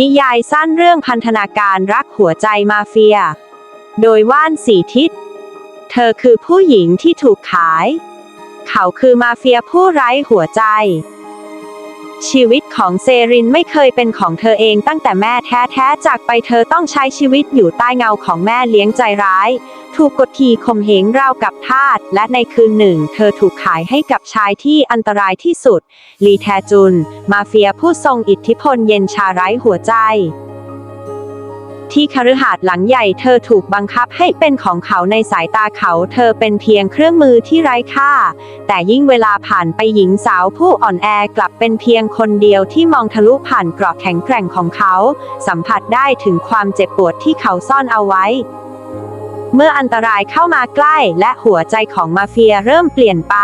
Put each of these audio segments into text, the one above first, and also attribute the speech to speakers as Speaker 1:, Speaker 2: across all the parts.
Speaker 1: นิยายสั้นเรื่องพันธนาการรักหัวใจมาเฟีย โดยว่านสีทิศ เธอคือผู้หญิงที่ถูกขาย เขาคือมาเฟียผู้ไร้หัวใจ ชีวิตของเซรินไม่เคยเป็นของเธอเองตั้งแต่แม่แท้ๆจากไปเธอต้องใช้ชีวิตอยู่ใต้เงาของแม่เลี้ยงใจร้าย ถูกกดขี่ข่มเหงราวกับทาสและในคืนหนึ่ง เธอถูกขายให้กับชายที่อันตรายที่สุด ลีแทจุน มาเฟียผู้ทรงอิทธิพลเย็นชาไร้หัวใจ ที่คฤหาสน์หลังใหญ่เธอถูกบังคับให้เป็นของเขาในสายตาเขาเธอเป็นเพียงเครื่องมือที่ไร้ค่า แต่ยิ่งเวลาผ่านไปหญิงสาวผู้อ่อนแอกลับเป็นเพียงคนเดียวที่มองทะลุผ่านกราะแข็งแกร่งของเขา สัมผัสได้ถึงความเจ็บปวดที่เขาซ่อนเอาไว้ เมื่ออันตรายเข้ามาใกล้และหัวใจของมาเฟียเริ่มเปลี่ยนไป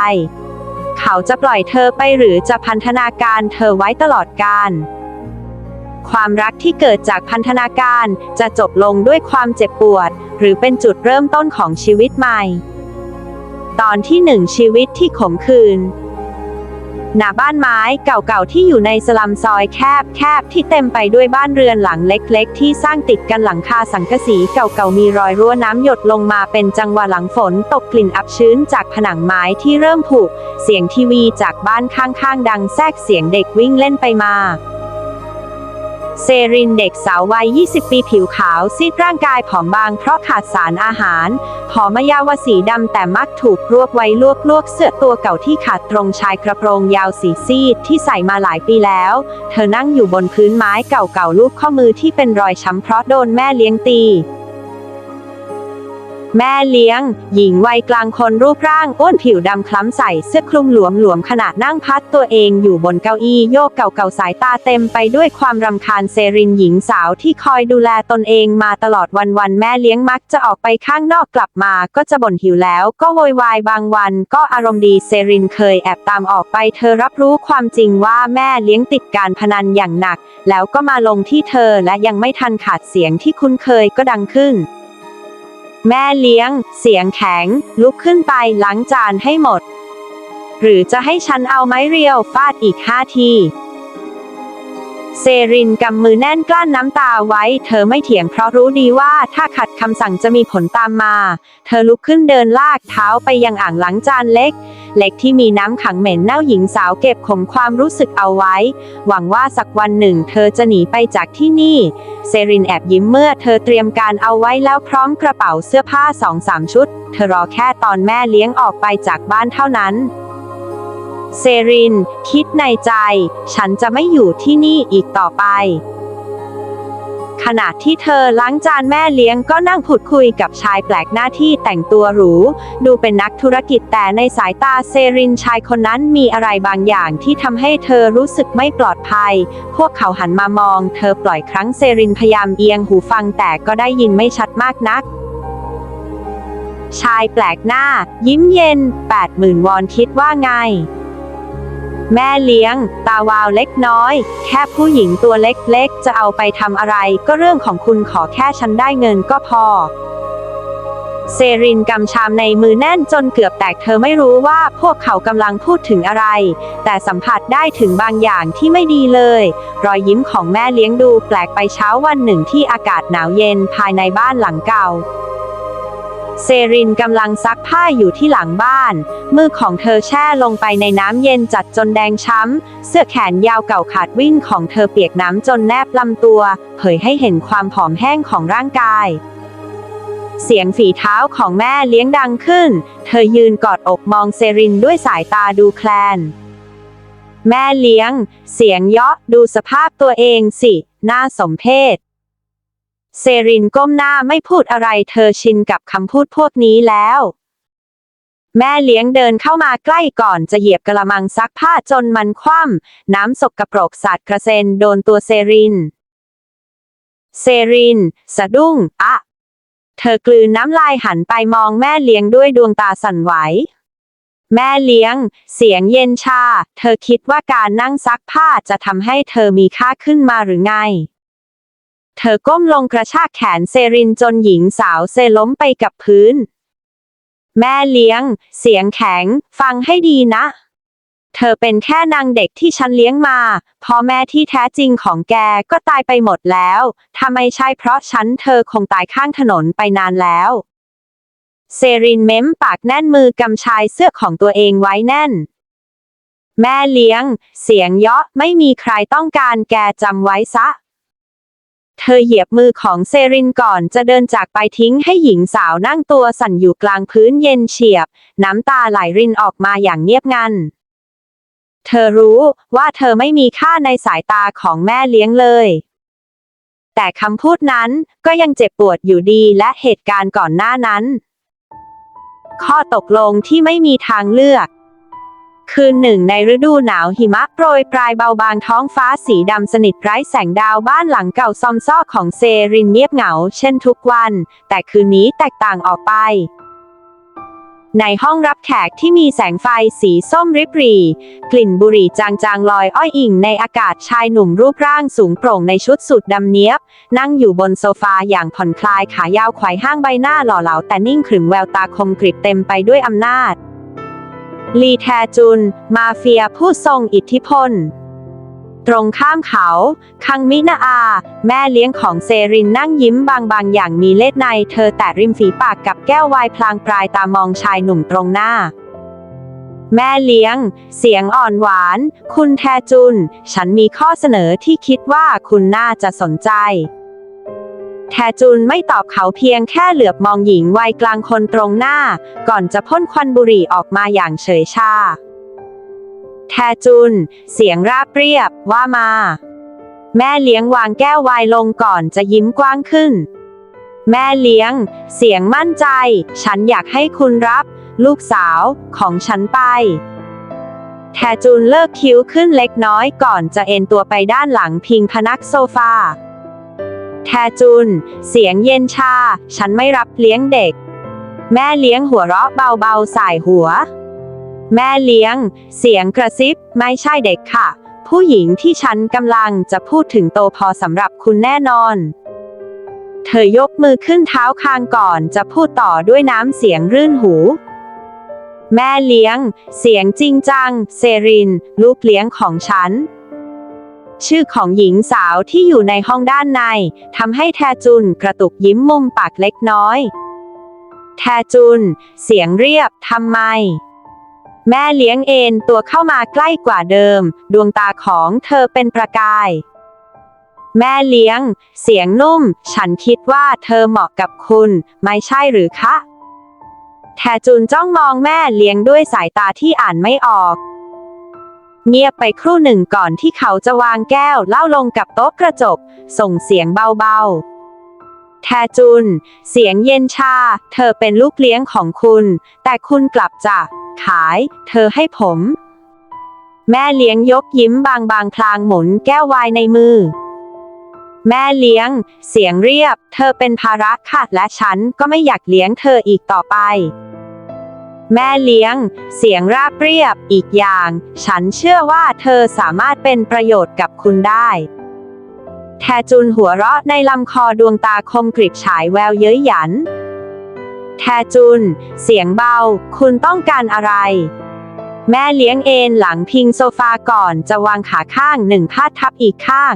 Speaker 1: เขาจะปล่อยเธอไปหรือจะพันธนาการเธอไว้ตลอดกาล ความรักที่เกิดจากพันธนาการจะจบลงด้วยความเจ็บปวด หรือเป็นจุดเริ่มต้นของชีวิตใหม่ ตอนที่หนึ่งชีวิตที่ขมขื่นหน้าบ้านไม้เก่าๆที่อยู่ในสลัมซอยแคบๆที่เต็มไปด้วยบ้านเรือนหลังเล็กๆ ที่สร้างติดกันหลังคาสังกะสีเก่าๆมีรอยรั่วน้ำหยดลงมาเป็นจังหวะหลังฝนตกกลิ่นอับชื้นจากผนังไม้ที่เริ่มผุเสียงทีวีจากบ้านข้างๆ ดังแทรกเสียงเด็กวิ่งเล่นไปมา เซรินเด็กสาววัย 20 ปีผิวขาวซีดร่างกายผอมบางเพราะขาดสารอาหาร ผอมยาวสีดำแต่มักถูกรวบไว้ลวกลวกเสื้อตัวเก่าที่ขาดตรงชายกระโปรงยาวสีซีดที่ใส่มาหลายปีแล้ว เธอนั่งอยู่บนพื้นไม้เก่าๆลูบข้อมือที่เป็นรอยช้ำเพราะโดนแม่เลี้ยงตี แม่เลี้ยง หญิงวัยกลางคนรูปร่างอ้วนผิวดำคล้ำใส่เสื้อคลุมหลวมๆขณะนั่งพัดตัวเองอยู่บนเก้าอี้โยกเก่าๆสายตาเต็มไปด้วยความรำคาญเซรินหญิงสาวที่คอยดูแลตนเองมาตลอดวันๆแม่เลี้ยงมักจะออกไปข้างนอกกลับมา ก็จะบ่นหิวแล้ว ก็โวยวายบางวัน ก็อารมณ์ดีเซรินเคยแอบตามออกไป เธอรับรู้ความจริงว่าแม่เลี้ยงติดการพนันอย่างหนัก แล้วก็มาลงที่เธอและยังไม่ทันขาดเสียงที่คุ้นเคยก็ดังขึ้น แม่เลี้ยง เสียงแข็ง ลุกขึ้นไปล้างจานให้หมด หรือจะให้ฉันเอาไม้เรียวฟาดอีกห้าทีเซรินกำมือแน่นกลั้นน้ำตาไว้ เธอไม่เถียงเพราะรู้ดีว่าถ้าขัดคำสั่งจะมีผลตามมา เธอลุกขึ้นเดินลากเท้าไปยังอ่างล้างจานเล็ก เล็กที่มีน้ำขังเหม็นเน่าหญิงสาวเก็บข่มความรู้สึกเอาไว้ หวังว่าสักวันหนึ่งเธอจะหนีไปจากที่นี่ เซรินแอบยิ้มเมื่อเธอเตรียมการเอาไว้แล้วพร้อมกระเป๋าเสื้อผ้าสองสามชุด เธอรอแค่ตอนแม่เลี้ยงออกไปจากบ้านเท่านั้นเซริน คิดในใจ ฉันจะไม่อยู่ที่นี่อีกต่อไป ขณะที่เธอล้างจานแม่เลี้ยงก็นั่งพูดคุยกับชายแปลกหน้าที่แต่งตัวหรู ดูเป็นนักธุรกิจแต่ในสายตาเซรินชายคนนั้นมีอะไรบางอย่างที่ทำให้เธอรู้สึกไม่ปลอดภัย พวกเขาหันมามอง เธอปล่อยครั้งเซรินพยายามเอียงหูฟังแต่ก็ได้ยินไม่ชัดมากนักชายแปลกหน้า ยิ้มเย็น 80,000 วอนคิดว่าไง แม่เลี้ยง ตาวาวเล็กน้อย แค่ผู้หญิงตัวเล็กๆ จะเอาไปทำอะไร ก็เรื่องของคุณขอแค่ฉันได้เงินก็พอ เซรินกำชามในมือแน่นจนเกือบแตกเธอไม่รู้ว่าพวกเขากำลังพูดถึงอะไร แต่สัมผัสได้ถึงบางอย่างที่ไม่ดีเลย รอยยิ้มของแม่เลี้ยงดูแปลกไปเช้าวันหนึ่งที่อากาศหนาวเย็นภายในบ้านหลังเก่า เซรินกำลังซักผ้าอยู่ที่หลังบ้าน มือของเธอแช่ลงไปในน้ำเย็นจัดจนแดงช้ำ เสื้อแขนยาวเก่าขาดวิ่นของเธอเปียกน้ำจนแนบลำตัว เผยให้เห็นความผอมแห้งของร่างกาย เสียงฝีเท้าของแม่เลี้ยงดังขึ้น เธอยืนกอดอกมองเซรินด้วยสายตาดูแคลน แม่เลี้ยง เสียงเยาะดูสภาพตัวเองสิ น่าสมเพช เซรินก้มหน้าไม่พูดอะไรเธอชินกับคำพูดพวกนี้แล้ว แม่เลี้ยงเดินเข้ามาใกล้ก่อนจะเหยียบกระมังซักผ้าจนมันคว่ำน้ำสกปรกสาดกระเซ็นโดนตัวเซริน เซริน สะดุ้ง อะ เธอกลืนน้ำลายหันไปมองแม่เลี้ยงด้วยดวงตาสั่นไหวแม่เลี้ยง เสียงเย็นชา เธอคิดว่าการนั่งซักผ้าจะทำให้เธอมีค่าขึ้นมาหรือไง เธอก้มลงกระชากแขนเซรินจนหญิงสาวเซล้มไปกับพื้น แม่เลี้ยง เสียงแข็ง ฟังให้ดีนะ เธอเป็นแค่นางเด็กที่ฉันเลี้ยงมาพ่อแม่ที่แท้จริงของแกก็ตายไปหมดแล้วถ้าไม่ใช่เพราะฉันเธอคงตายข้างถนนไปนานแล้วเซรินเม้มปากแน่นมือกำชายเสื้อของตัวเองไว้แน่น แม่เลี้ยง เสียงเยาะไม่มีใครต้องการแกจำไว้ซะ เธอเหยียบมือของเซรินก่อนจะเดินจากไปทิ้งให้หญิงสาวนั่งตัวสั่นอยู่กลางพื้นเย็นเฉียบ น้ำตาไหลรินออกมาอย่างเงียบงัน เธอรู้ว่าเธอไม่มีค่าในสายตาของแม่เลี้ยงเลย แต่คำพูดนั้นก็ยังเจ็บปวดอยู่ดีและเหตุการณ์ก่อนหน้านั้น ข้อตกลงที่ไม่มีทางเลือก คืนหนึ่งในฤดูหนาวหิมะโปรยปลายเบาบางท้องฟ้าสีดำสนิทไร้แสงดาวบ้านหลังเก่าซอมซ่อของเซรินเงียบเหงา เช่นทุกวัน แต่คืนนี้แตกต่างออกไป ในห้องรับแขกที่มีแสงไฟสีส้มริบหรี่กลิ่นบุหรี่จางๆลอยอ้อยอิ่งในอากาศชายหนุ่มรูปร่างสูงโปร่งในชุดสุดดำเนียบ นั่งอยู่บนโซฟาอย่างผ่อนคลายขายาวไขว่ห้างใบหน้าหล่อเหลาแต่นิ่งขรึมแววตาคมกริบเต็มไปด้วยอำนาจ ลีแทจุน มาเฟียผู้ทรงอิทธิพล ตรงข้ามเขา คังมินาอา แม่เลี้ยงของเซรินนั่งยิ้มบางๆ อย่างมีเล็ดใน เธอแตะริมฝีปากกับแก้วไวน์พลางปลายตามองชายหนุ่มตรงหน้า แม่เลี้ยง เสียงอ่อนหวาน คุณแทจุน ฉันมีข้อเสนอที่คิดว่าคุณน่าจะสนใจ แทจุนไม่ตอบเขาเพียงแค่เหลือบมองหญิงวัยกลางคนตรงหน้า ก่อนจะพ่นควันบุหรี่ออกมาอย่างเฉยชา แทจุน เสียงราบเรียบว่ามา แม่เลี้ยงวางแก้วไวน์ลงก่อนจะยิ้มกว้างขึ้น แม่เลี้ยง เสียงมั่นใจ ฉันอยากให้คุณรับ ลูกสาวของฉันไป แทจูนเลิกคิ้วขึ้นเล็กน้อยก่อนจะเอ็นตัวไปด้านหลังพิงพนักโซฟา แทจุน เสียงเย็นชา ฉันไม่รับเลี้ยงเด็ก แม่เลี้ยงหัวเราะเบาๆสายหัว แม่เลี้ยง เสียงกระซิบ ไม่ใช่เด็กค่ะ ผู้หญิงที่ฉันกำลังจะพูดถึงโตพอสำหรับคุณแน่นอน เธอยกมือขึ้นเท้าคางก่อนจะพูดต่อด้วยน้ำเสียงรื่นหู แม่เลี้ยง เสียงจริงจัง เซริน ลูกเลี้ยงของฉัน ชื่อของหญิงสาวที่อยู่ในห้องด้านในทำให้แทจุนกระตุกยิ้มมุมปากเล็กน้อย แทจุน เสียงเรียบทำไม แม่เลี้ยงเอนตัวเข้ามาใกล้กว่าเดิม ดวงตาของเธอเป็นประกาย แม่เลี้ยง เสียงนุ่ม ฉันคิดว่าเธอเหมาะกับคุณ ไม่ใช่หรือคะ แทจุนจ้องมองแม่เลี้ยงด้วยสายตาที่อ่านไม่ออก เงียบไปครู่หนึ่งก่อนที่เขาจะวางแก้วเล้าลงกับโต๊ะกระจก ส่งเสียงเบาๆ แทจุน เสียงเย็นชา เธอเป็นลูกเลี้ยงของคุณ แต่คุณกลับจะขาย เธอให้ผม แม่เลี้ยงยกยิ้มบางๆพลางหมุนแก้วไวน์ในมือ แม่เลี้ยง เสียงเรียบ เธอเป็นภาระค่ะและฉันก็ไม่อยากเลี้ยงเธออีกต่อไป แม่เลี้ยง เสียงราบเรียบอีกอย่าง ฉันเชื่อว่าเธอสามารถเป็นประโยชน์กับคุณได้ แทจุนหัวเราะในลำคอดวงตาคมกริบฉายแววเย้ยหยัน แทจุน เสียงเบา คุณต้องการอะไร แม่เลี้ยงเอนหลังพิงโซฟาก่อนจะวางขาข้างหนึ่งพาดทับอีกข้าง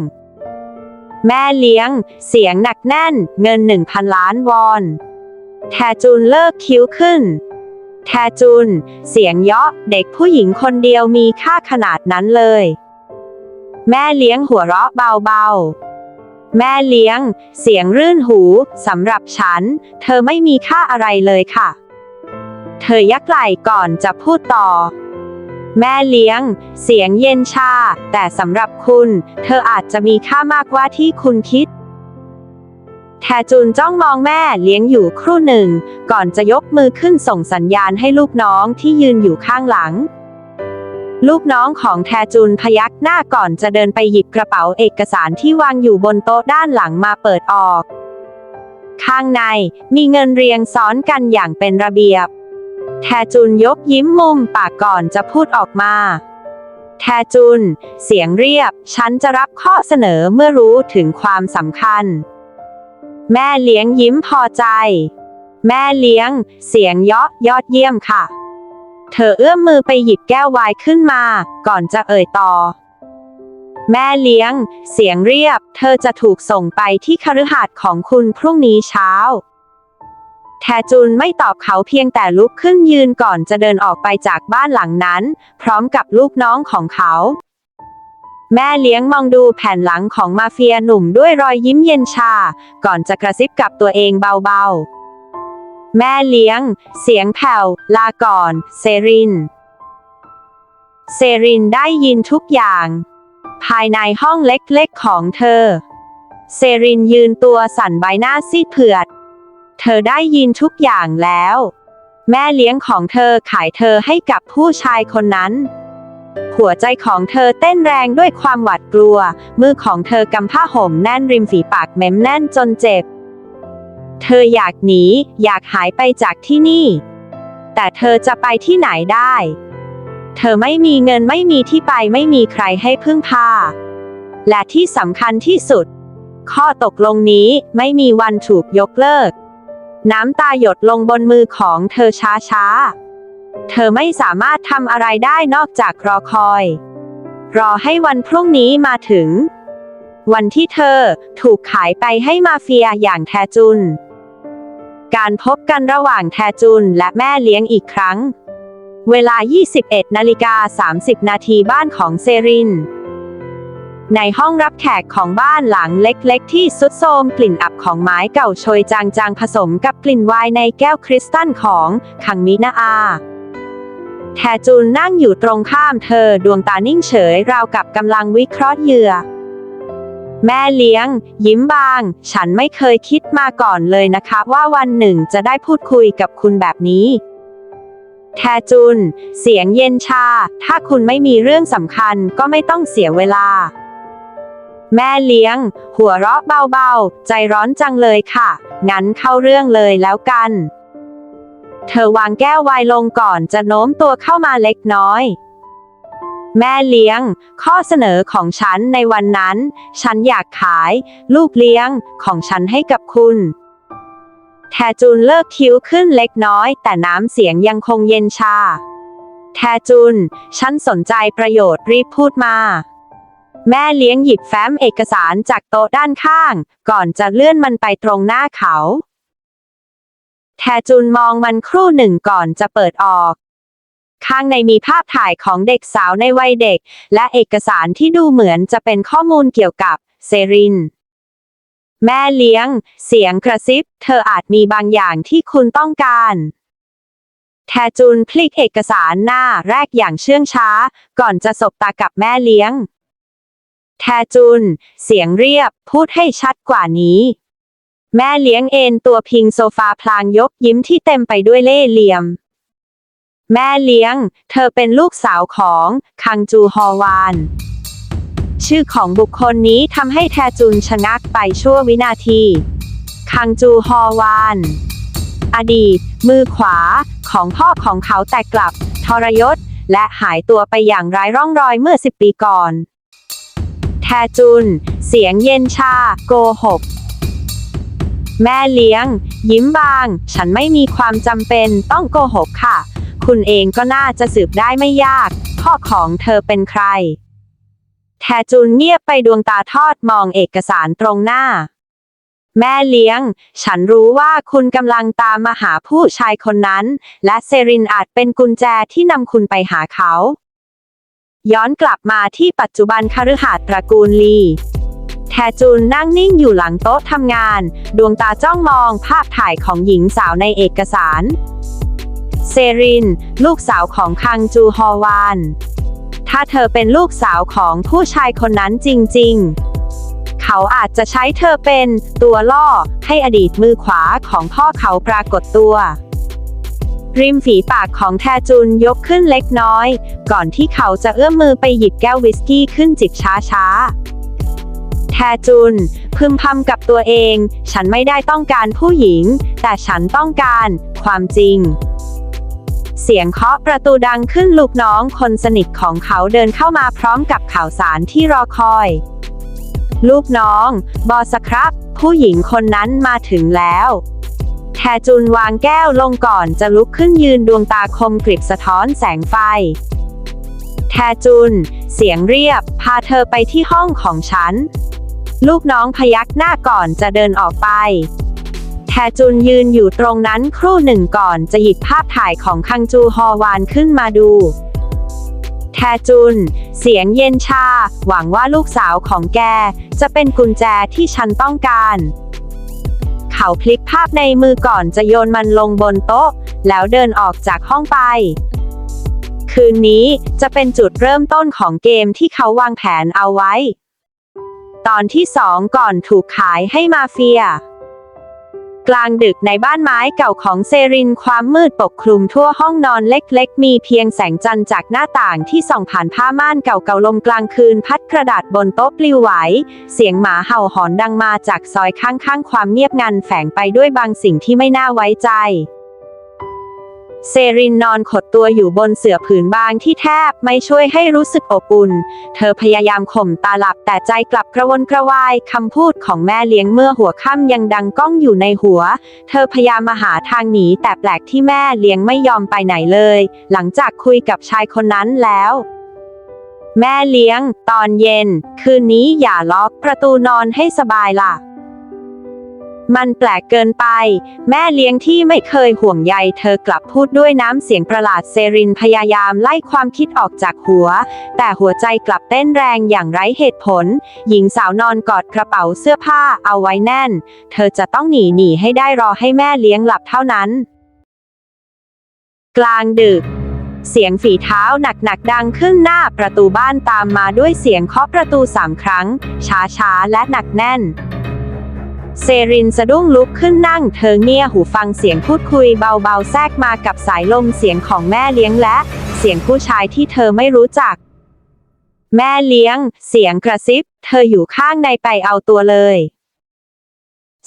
Speaker 1: แม่เลี้ยง เสียงหนักแน่น เงินหนึ่งพันล้านวอน แทจุนเลิกคิ้วขึ้น แทจุน เสียงเยาะเด็กผู้หญิงคนเดียวมีค่าขนาดนั้นเลย แม่เลี้ยงหัวเราะเบาๆ แม่เลี้ยง เสียงรื่นหูสำหรับฉัน เธอไม่มีค่าอะไรเลยค่ะ เธอยักไหล่ก่อนจะพูดต่อ แม่เลี้ยง เสียงเย็นชา แต่สำหรับคุณ เธออาจจะมีค่ามากกว่าที่คุณคิด แทจุนจ้องมองแม่เลี้ยงอยู่ครู่หนึ่ง ก่อนจะยกมือขึ้นส่งสัญญาณให้ลูกน้องที่ยืนอยู่ข้างหลัง ลูกน้องของแทจุนพยักหน้าก่อนจะเดินไปหยิบกระเป๋าเอกสารที่วางอยู่บนโต๊ะด้านหลังมาเปิดออก ข้างในมีเงินเรียงซ้อนกันอย่างเป็นระเบียบ แทจุนยกยิ้มมุมปากก่อนจะพูดออกมาแทจุน เสียงเรียบ ฉันจะรับข้อเสนอเมื่อรู้ถึงความสำคัญ แม่เลี้ยงยิ้มพอใจ แม่เลี้ยง เสียงเยาะยอดเยี่ยมค่ะ เธอเอื้อมมือไปหยิบแก้วไวน์ขึ้นมา ก่อนจะเอ่ยต่อ แม่เลี้ยง เสียงเรียบ เธอจะถูกส่งไปที่คฤหาสน์ของคุณพรุ่งนี้เช้า แทจุนไม่ตอบเขาเพียงแต่ลุกขึ้นยืนก่อนจะเดินออกไปจากบ้านหลังนั้น พร้อมกับลูกน้องของเขา แม่เลี้ยงมองดูแผ่นหลังของมาเฟียหนุ่มด้วยรอยยิ้มเย็นชา ก่อนจะกระซิบกับตัวเองเบาๆ แม่เลี้ยง เสียงแผ่ว ลาก่อน เซริน เซรินได้ยินทุกอย่าง ภายในห้องเล็กๆของเธอ เซรินยืนตัวสั่นใบหน้าซีดเผือด เธอได้ยินทุกอย่างแล้ว แม่เลี้ยงของเธอขายเธอให้กับผู้ชายคนนั้น หัวใจของเธอเต้นแรงด้วยความหวาดกลัว มือของเธอกำผ้าห่มแน่นริมฝีปากเม้มแน่นจนเจ็บ เธออยากหนี อยากหายไปจากที่นี่ แต่เธอจะไปที่ไหนได้ เธอไม่มีเงินไม่มีที่ไปไม่มีใครให้พึ่งพา และที่สำคัญที่สุด ข้อตกลงนี้ไม่มีวันถูกยกเลิก น้ำตาหยดลงบนมือของเธอช้าๆ เธอไม่สามารถทำอะไรได้นอกจากรอคอย รอให้วันพรุ่งนี้มาถึง วันที่เธอถูกขายไปให้มาเฟียอย่างแทจุน การพบกันระหว่างแทจุนและแม่เลี้ยงอีกครั้ง เวลา 21นาฬิกา30 นาทีบ้านของเซรินในห้องรับแขกของบ้านหลังเล็กๆ ที่สุดโทมกลิ่นอับของไม้เก่าโชยจางๆ ผสมกับกลิ่นไวน์ในแก้วคริสตัลของคังมินาอา แทจูนนั่งอยู่ตรงข้ามเธอดวงตานิ่งเฉยราวกับกำลังวิเคราะห์เหยื่อ แม่เลี้ยง ยิ้มบาง ฉันไม่เคยคิดมาก่อนเลยนะคะว่าวันหนึ่งจะได้พูดคุยกับคุณแบบนี้ แทจุน เสียงเย็นชา ถ้าคุณไม่มีเรื่องสำคัญก็ไม่ต้องเสียเวลา แม่เลี้ยง หัวเราะเบาๆ ใจร้อนจังเลยค่ะ งั้นเข้าเรื่องเลยแล้วกัน เธอวางแก้วไวน์ลงก่อนจะโน้มตัวเข้ามาเล็กน้อย แม่เลี้ยง ข้อเสนอของฉันในวันนั้น ฉันอยากขาย ลูกเลี้ยงของฉันให้กับคุณแทจูนเลิกคิ้วขึ้นเล็กน้อย แต่น้ำเสียงยังคงเย็นชา แทจูนฉันสนใจประโยชน์รีบพูดมา แม่เลี้ยงหยิบแฟ้มเอกสารจากโต๊ะด้านข้าง ก่อนจะเลื่อนมันไปตรงหน้าเขา แทจุนมองมันครู่หนึ่งก่อนจะเปิดออก ข้างในมีภาพถ่ายของเด็กสาวในวัยเด็ก และเอกสารที่ดูเหมือนจะเป็นข้อมูลเกี่ยวกับเซริน แม่เลี้ยง เสียงกระซิบ เธออาจมีบางอย่างที่คุณต้องการแทจุนพลิกเอกสารหน้าแรกอย่างเชื่องช้า ก่อนจะสบตากับแม่เลี้ยง แทจุนเสียงเรียบ พูดให้ชัดกว่านี้ แม่เลี้ยงเอนตัวพิงโซฟาพลางยกยิ้มที่เต็มไปด้วยเล่ห์เหลี่ยม แม่เลี้ยง เธอเป็นลูกสาวของคังจูฮอวาน ชื่อของบุคคลนี้ทำให้แทจุนชะงักไปชั่ววินาที คังจูฮอวาน อดีต มือขวาของพ่อของเขาแต่กลับ ทรยศ และหายตัวไปอย่างไร้ร่องรอยเมื่อสิบปีก่อน แทจุน เสียงเย็นชา โกหก แม่เลี้ยง ยิ้มบาง ฉันไม่มีความจำเป็นต้องโกหกค่ะ คุณเองก็น่าจะสืบได้ไม่ยาก พ่อของเธอเป็นใคร แทจุนเงียบไปดวงตาทอดมองเอกสารตรงหน้า แม่เลี้ยง ฉันรู้ว่าคุณกำลังตามมาหาผู้ชายคนนั้น และเซรินอาจเป็นกุญแจที่นำคุณไปหาเขา ย้อนกลับมาที่ปัจจุบันคฤหาสน์ตระกูลลี แทจุนนั่งนิ่งอยู่หลังโต๊ะทำงาน ดวงตาจ้องมองภาพถ่ายของหญิงสาวในเอกสาร เซริน ลูกสาวของคังจูฮอวาน ถ้าเธอเป็นลูกสาวของผู้ชายคนนั้นจริง ๆเขาอาจจะใช้เธอเป็นตัวล่อให้อดีตมือขวาของพ่อเขาปรากฏตัว ริมฝีปากของแทจุนยกขึ้นเล็กน้อย ก่อนที่เขาจะเอื้อมมือไปหยิบแก้ววิสกี้ขึ้นจิบช้าๆ แทจุน พึมพำกับตัวเอง ฉันไม่ได้ต้องการผู้หญิง แต่ฉันต้องการความจริง เสียงเคาะประตูดังขึ้นลูกน้องคนสนิทของเขาเดินเข้ามาพร้อมกับข่าวสารที่รอคอย ลูกน้อง บอสครับ ผู้หญิงคนนั้นมาถึงแล้วแทจุนวางแก้วลงก่อนจะลุกขึ้นยืนดวงตาคมกริบสะท้อนแสงไฟ แทจุน เสียงเรียบ พาเธอไปที่ห้องของฉัน ลูกน้องพยักหน้าก่อนจะเดินออกไป แทจุนยืนอยู่ตรงนั้นครู่หนึ่งก่อนจะหยิบภาพถ่ายของคังจูฮอวานขึ้นมาดู แทจุน เสียงเย็นชา หวังว่าลูกสาวของแก จะเป็นกุญแจที่ฉันต้องการ เขาพลิกภาพในมือก่อนจะโยนมันลงบนโต๊ะ แล้วเดินออกจากห้องไปคืนนี้จะเป็นจุดเริ่มต้นของเกมที่เขาวางแผนเอาไว้ ตอนที่สองก่อนถูกขายให้มาเฟีย กลางดึกในบ้านไม้เก่าของเซรินความมืดปกคลุมทั่วห้องนอนเล็กๆ มีเพียงแสงจันทร์จากหน้าต่างที่ส่องผ่านผ้าม่านเก่าๆลมกลางคืนพัดกระดาษบนโต๊ะปลิวไหว เสียงหมาเห่าหอนดังมาจากซอยข้างๆ ความเงียบงันแฝงไปด้วยบางสิ่งที่ไม่น่าไว้ใจ เซรินนอนขดตัวอยู่บนเสื่อผืนบางที่แทบไม่ช่วยให้รู้สึกอบอุ่น เธอพยายามข่มตาหลับแต่ใจกลับกระวนกระวายคำพูดของแม่เลี้ยงเมื่อหัวค่ำยังดังก้องอยู่ในหัว เธอพยายามมาหาทางหนีแต่แปลกที่แม่เลี้ยงไม่ยอมไปไหนเลย หลังจากคุยกับชายคนนั้นแล้วแม่เลี้ยง ตอนเย็น คืนนี้อย่าล็อกประตูนอนให้สบายล่ะ มันแปลกเกินไป แม่เลี้ยงที่ไม่เคยห่วงใยเธอกลับพูดด้วยน้ำเสียงประหลาดเซรินพยายามไล่ความคิดออกจากหัว แต่หัวใจกลับเต้นแรงอย่างไร้เหตุผล หญิงสาวนอนกอดกระเป๋าเสื้อผ้าเอาไว้แน่น เธอจะต้องหนีหนีให้ได้รอให้แม่เลี้ยงหลับเท่านั้น กลางดึกเสียงฝีเท้าหนักๆดังขึ้นหน้าประตูบ้านตามมาด้วยเสียงเคาะประตูสามครั้ง ช้าๆและหนักแน่น เซรินสะดุ้งลุกขึ้นนั่ง เธอเงี่ยหูฟังเสียงพูดคุยเบาๆ แทรกมากับสายลมเสียงของแม่เลี้ยงและ เสียงผู้ชายที่เธอไม่รู้จัก แม่เลี้ยง เสียงกระซิบ เธออยู่ข้างในไปเอาตัวเลย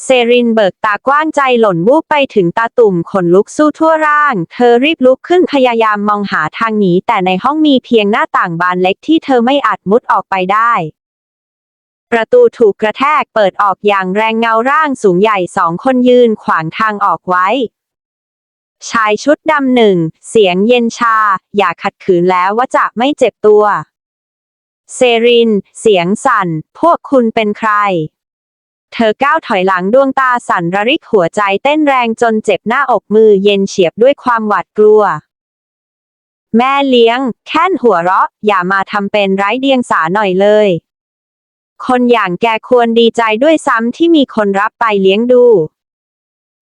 Speaker 1: เซรินเบิกตากว้างใจหล่นวูบไปถึงตาตุ่มขนลุกสู้ทั่วร่าง เธอรีบลุกขึ้นพยายามมองหาทางหนีแต่ในห้องมีเพียงหน้าต่างบานเล็กที่เธอไม่อาจมุดออกไปได้ ประตูถูกกระแทกเปิดออกอย่างแรงเงาร่างสูงใหญ่สองคนยืนขวางทางออกไว้ ชายชุดดำหนึ่ง เสียงเย็นชา อย่าขัดขืนแล้วว่าจะไม่เจ็บตัว เซริน เสียงสั่น พวกคุณเป็นใคร เธอก้าวถอยหลังดวงตาสั่นระริกหัวใจเต้นแรงจนเจ็บหน้าอกมือเย็นเฉียบด้วยความหวาดกลัวแม่เลี้ยง แค่นหัวเราะ อย่ามาทำเป็นไร้เดียงสาหน่อยเลย คนอย่างแกควรดีใจด้วยซ้ำที่มีคนรับไปเลี้ยงดู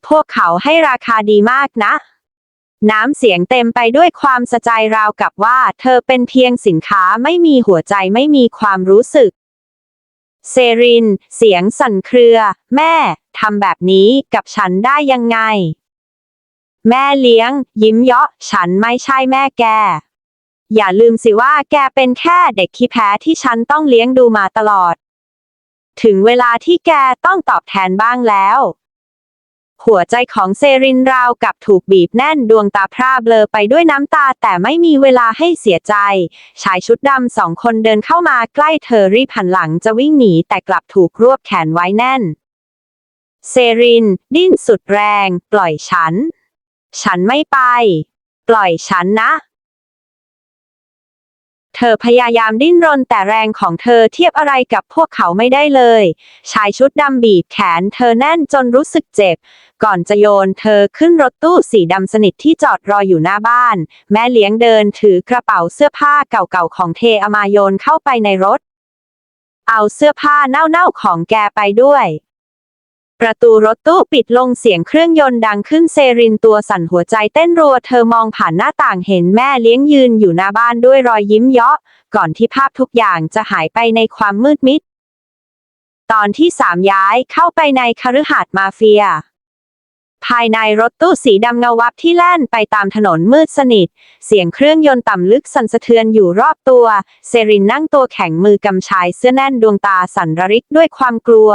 Speaker 1: พวกเขาให้ราคาดีมากนะ น้ำเสียงเต็มไปด้วยความสะใจราวกับว่า เธอเป็นเพียงสินค้าไม่มีหัวใจไม่มีความรู้สึก เซริน เสียงสั่นเครือ แม่ ทำแบบนี้กับฉันได้ยังไง แม่เลี้ยง ยิ้มเยาะ ฉันไม่ใช่แม่แกอย่าลืมสิว่าแกเป็นแค่เด็กขี้แพ้ที่ฉันต้องเลี้ยงดูมาตลอด ถึงเวลาที่แกต้องตอบแทนบ้างแล้ว หัวใจของเซรินราวกับถูกบีบแน่นดวงตาพร่าเบลอไปด้วยน้ำตาแต่ไม่มีเวลาให้เสียใจ ชายชุดดำสองคนเดินเข้ามาใกล้เธอรีบหันหลังจะวิ่งหนีแต่กลับถูกรวบแขนไว้แน่น เซริน ดิ้นสุดแรง ปล่อยฉัน ฉันไม่ไป ปล่อยฉันนะ เธอพยายามดิ้นรนแต่แรงของเธอเทียบอะไรกับพวกเขาไม่ได้เลย ชายชุดดำบีบแขนเธอแน่นจนรู้สึกเจ็บ ก่อนจะโยนเธอขึ้นรถตู้สีดำสนิทที่จอดรออยู่หน้าบ้าน แม่เลี้ยงเดินถือกระเป๋าเสื้อผ้าเก่าๆของเทอมาโยนเข้าไปในรถ เอาเสื้อผ้าเน่าๆของแกไปด้วย ประตูรถตู้ปิดลงเสียงเครื่องยนต์ดังขึ้นเซรินตัวสั่นหัวใจเต้นรัวเธอมองผ่านหน้าต่างเห็นแม่เลี้ยงยืนอยู่หน้าบ้านด้วยรอยยิ้มเยาะ ก่อนที่ภาพทุกอย่างจะหายไปในความมืดมิด ตอนที่สามย้ายเข้าไปในคฤหาสน์มาเฟียภายในรถตู้สีดำเงาวับที่แล่นไปตามถนนมืดสนิท เสียงเครื่องยนต์ต่ำลึกสั่นสะเทือนอยู่รอบตัว เซรินนั่งตัวแข็งมือกำชายเสื้อแน่นดวงตาสั่นระริกด้วยความกลัว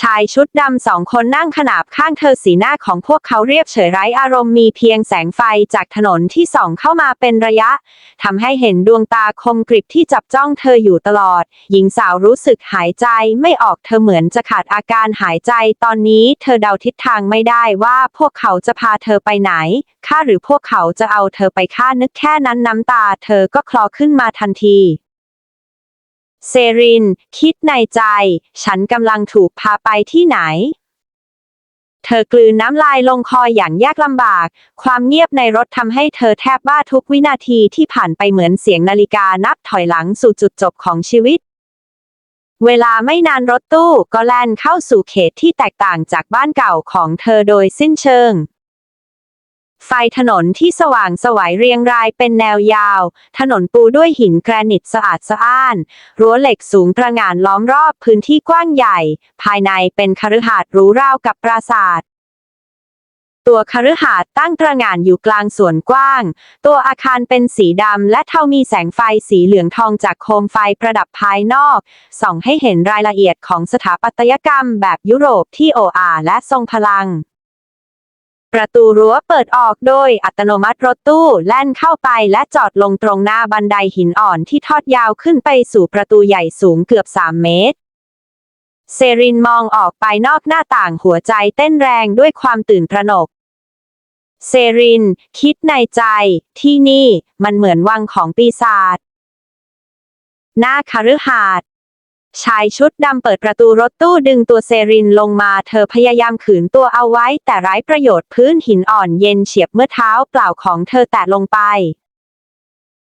Speaker 1: ชายชุดดำสองคนนั่งขนาบข้างเธอสีหน้าของพวกเขาเรียบเฉยไร้อารมณ์มีเพียงแสงไฟจากถนนที่ส่องเข้ามาเป็นระยะทำให้เห็นดวงตาคมกริบที่จับจ้องเธออยู่ตลอด หญิงสาวรู้สึกหายใจไม่ออกเธอเหมือนจะขาดอาการหายใจ ตอนนี้เธอเดาทิศทางไม่ได้ว่าพวกเขาจะพาเธอไปไหนค่าหรือพวกเขาจะเอาเธอไปฆ่านึกแค่นั้นน้ำตา เธอก็คลอขึ้นมาทันที เซริน คิดในใจ ฉันกำลังถูกพาไปที่ไหน เธอกลืนน้ำลายลงคออย่างยากลำบาก ความเงียบในรถทำให้เธอแทบบ้าทุกวินาทีที่ผ่านไปเหมือนเสียงนาฬิกานับถอยหลังสู่จุดจบของชีวิต เวลาไม่นานรถตู้ก็แล่นเข้าสู่เขตที่แตกต่างจากบ้านเก่าของเธอโดยสิ้นเชิง ไฟถนนที่สว่างสวัยเรียงรายเป็นแนวยาว ถนนปูด้วยหินแกรนิตสะอาดสะอ้าน รั้วเหล็กสูงตระหงานล้อมรอบพื้นที่กว้างใหญ่ ภายในเป็นคฤหาสน์หรูราวกับปราสาทตัวคฤหาสน์ตั้งตระหงานอยู่กลางสวนกว้าง ตัวอาคารเป็นสีดำและเทามีแสงไฟสีเหลืองทองจากโคมไฟประดับภายนอก ส่องให้เห็นรายละเอียดของสถาปัตยกรรมแบบยุโรปที่โออาและทรงพลัง ประตูรั้วเปิดออกโดยอัตโนมัติรถตู้แล่นเข้าไปและจอดลงตรงหน้าบันไดหินอ่อนที่ทอดยาวขึ้นไปสู่ประตูใหญ่สูงเกือบ 3 เมตร เซรินมองออกไปนอกหน้าต่างหัวใจเต้นแรงด้วยความตื่นตระหนก เซริน คิดในใจ ที่นี่ มันเหมือนวังของปีศาจหน้าคฤหาสน์ ชายชุดดำเปิดประตูรถตู้ดึงตัวเซรินลงมาเธอพยายามขืนตัวเอาไว้ แต่ไร้ประโยชน์พื้นหินอ่อนเย็นเฉียบเมื่อเท้าเปล่าของเธอแตะลงไป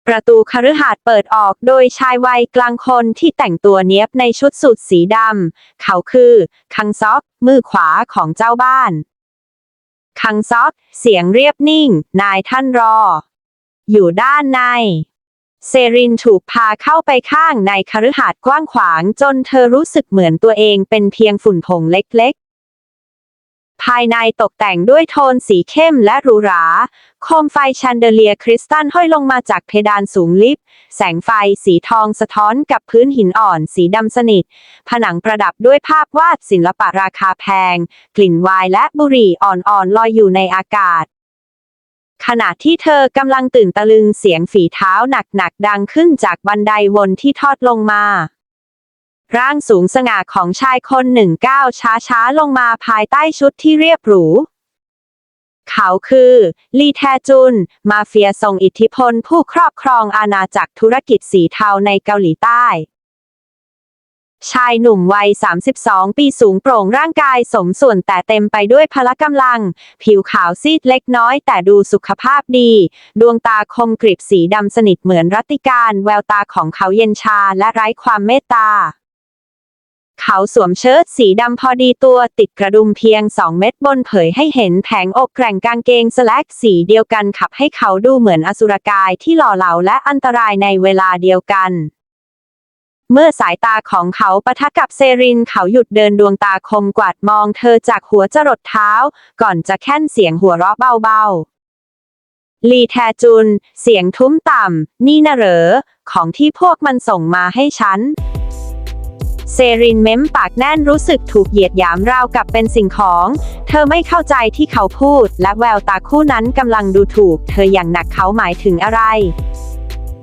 Speaker 1: ประตูคฤหาสน์เปิดออกโดยชายวัยกลางคนที่แต่งตัวเนี้ยบในชุดสูทสีดำ เขาคือ คังซอกมือขวาของเจ้าบ้าน คังซอกเสียงเรียบนิ่ง นายท่านรอ อยู่ด้านใน เซรินถูกพาเข้าไปข้างในคฤหาสน์กว้างขวางจนเธอรู้สึกเหมือนตัวเองเป็นเพียงฝุ่นผงเล็กๆ ภายในตกแต่งด้วยโทนสีเข้มและหรูหรา โคมไฟแชนเดเลียคริสตัลห้อยลงมาจากเพดานสูงลิฟต์แสงไฟสีทองสะท้อนกับพื้นหินอ่อนสีดำสนิท ผนังประดับด้วยภาพวาดศิลปะราคาแพง กลิ่นวน์และบุหรี่อ่อนๆลอยอยู่ในอากาศ ขณะที่เธอกำลังตื่นตะลึงเสียงฝีเท้าหนักๆดังขึ้นจากบันไดวนที่ทอดลงมา ร่างสูงสง่าของชายคนหนึ่งก้าวช้าๆลงมาภายใต้ชุดที่เรียบหรู เขาคือ ลีแทจุน มาเฟียทรงอิทธิพลผู้ครอบครองอาณาจักรธุรกิจสีเทาในเกาหลีใต้ ชายหนุ่มวัย 32 ปีสูงโปร่งร่างกายสมส่วนแต่เต็มไปด้วยพละกำลัง ผิวขาวซีดเล็กน้อยแต่ดูสุขภาพดี ดวงตาคมกริบสีดำสนิทเหมือนรัตติการ แววตาของเขาเย็นชาและไร้ความเมตตา เขาสวมเชิ้ตสีดำพอดีตัวติดกระดุมเพียง2เม็ดบนเผยให้เห็นแผงอกแกร่งกางเกงสแลกสีเดียวกันขับให้เขาดูเหมือนอสุรกายที่หล่อเหลาและอันตรายในเวลาเดียวกัน เมื่อสายตาของเขาปะทะกับเซรินเขาหยุดเดินดวงตาคมกวาดมองเธอจากหัวจรดเท้า ก่อนจะแค่นเสียงหัวเราะเบาๆ ลีแทจุน เสียงทุ้มต่ำ นี่นะเหรอ ของที่พวกมันส่งมาให้ฉันเซรินเม้มปากแน่นรู้สึกถูกเหยียดหยามราวกับเป็นสิ่งของ เธอไม่เข้าใจที่เขาพูด และแววตาคู่นั้นกำลังดูถูก เธออย่างหนักเขาหมายถึงอะไร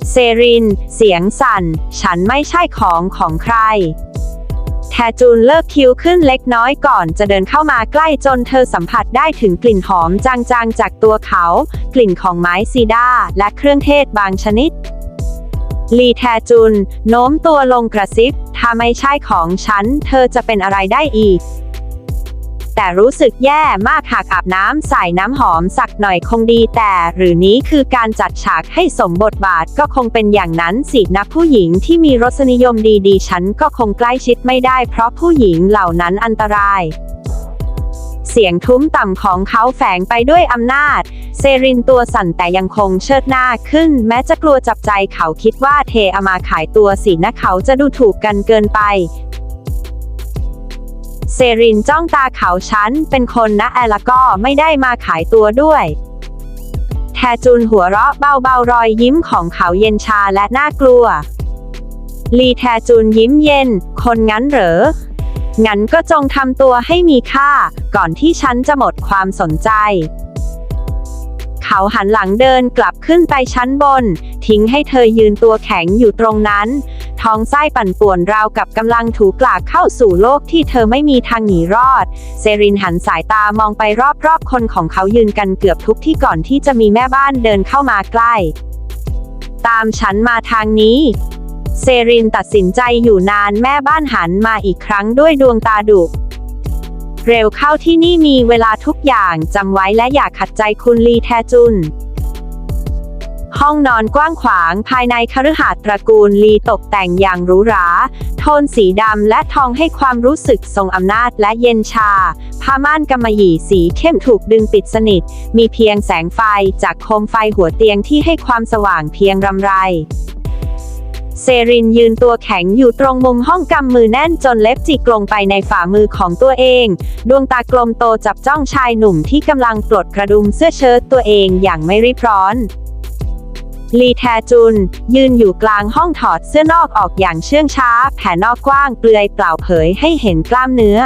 Speaker 1: เซริน เสียงสั่น ฉันไม่ใช่ของของใคร แทจูนเลิกคิ้วขึ้นเล็กน้อยก่อนจะเดินเข้ามาใกล้จนเธอสัมผัสได้ถึงกลิ่นหอมจางๆ จากตัวเขา กลิ่นของไม้ซีดาและเครื่องเทศบางชนิดลีแทจุน โน้มตัวลงกระซิบ ถ้าไม่ใช่ของฉัน เธอจะเป็นอะไรได้อีก แต่รู้สึกแย่มากหากอาบน้ำใส่น้ำหอมสักหน่อยคงดีแต่ หรือนี้คือการจัดฉากให้สมบทบาทก็คงเป็นอย่างนั้นสินะผู้หญิงที่มีรสนิยมดีๆ ฉันก็คงใกล้ชิดไม่ได้เพราะผู้หญิงเหล่านั้นอันตรายเสียงทุ้มต่ำของเขาแฝงไปด้วยอำนาจ เซรินตัวสั่นแต่ยังคงเชิดหน้าขึ้น แม้จะกลัวจับใจเขาคิดว่าเทอามาขายตัวสินะเขาจะดูถูกกันเกินไป เซรินจ้องตาเขาฉัน เป็นคนนะแอละก็ไม่ได้มาขายตัวด้วย แทจุนหัวเราะเบาๆรอยยิ้มของเขาเย็นชาและน่ากลัว ลีแทจุนยิ้มเย็น คนงั้นเหรอ งั้นก็จงทำตัวให้มีค่า ก่อนที่ฉันจะหมดความสนใจ เขาหันหลังเดินกลับขึ้นไปชั้นบน ทิ้งให้เธอยืนตัวแข็งอยู่ตรงนั้น ท้องไส้ปั่นป่วนราวกับกำลังถูกลากเข้าสู่โลกที่เธอไม่มีทางหนีรอด เซรินหันสายตามองไปรอบๆ คนของเขายืนกันเกือบทุกที่ก่อนที่จะมีแม่บ้านเดินเข้ามาใกล้ ตามฉันมาทางนี้ เซรินตัดสินใจอยู่นานแม่บ้านหันมาอีกครั้งด้วยดวงตาดุเร็วเข้าที่นี่มีเวลาทุกอย่างจำไว้และอย่าขัดใจคุณลีแทจุน ห้องนอนกว้างขวางภายในคฤหาสน์ตระกูลลีตกแต่งอย่างหรูหรา โทนสีดำและทองให้ความรู้สึกทรงอำนาจและเย็นชา ผ้าม่านกำมะหยี่สีเข้มถูกดึงปิดสนิท มีเพียงแสงไฟจากโคมไฟหัวเตียงที่ให้ความสว่างเพียงรำไรเซรินยืนตัวแข็งอยู่ตรงมุมห้องกำมือแน่นจนเล็บจิกลงไปในฝ่ามือของตัวเอง ดวงตากลมโตจับจ้องชายหนุ่มที่กำลังปลดกระดุมเสื้อเชิ้ตตัวเองอย่างไม่รีบร้อน ลีแทจุน ยืนอยู่กลางห้องถอดเสื้อนอกออกอย่างเชื่องช้า แผ่นอกกว้างเปลือยเปล่าเผยให้เห็นกล้ามเนื้อ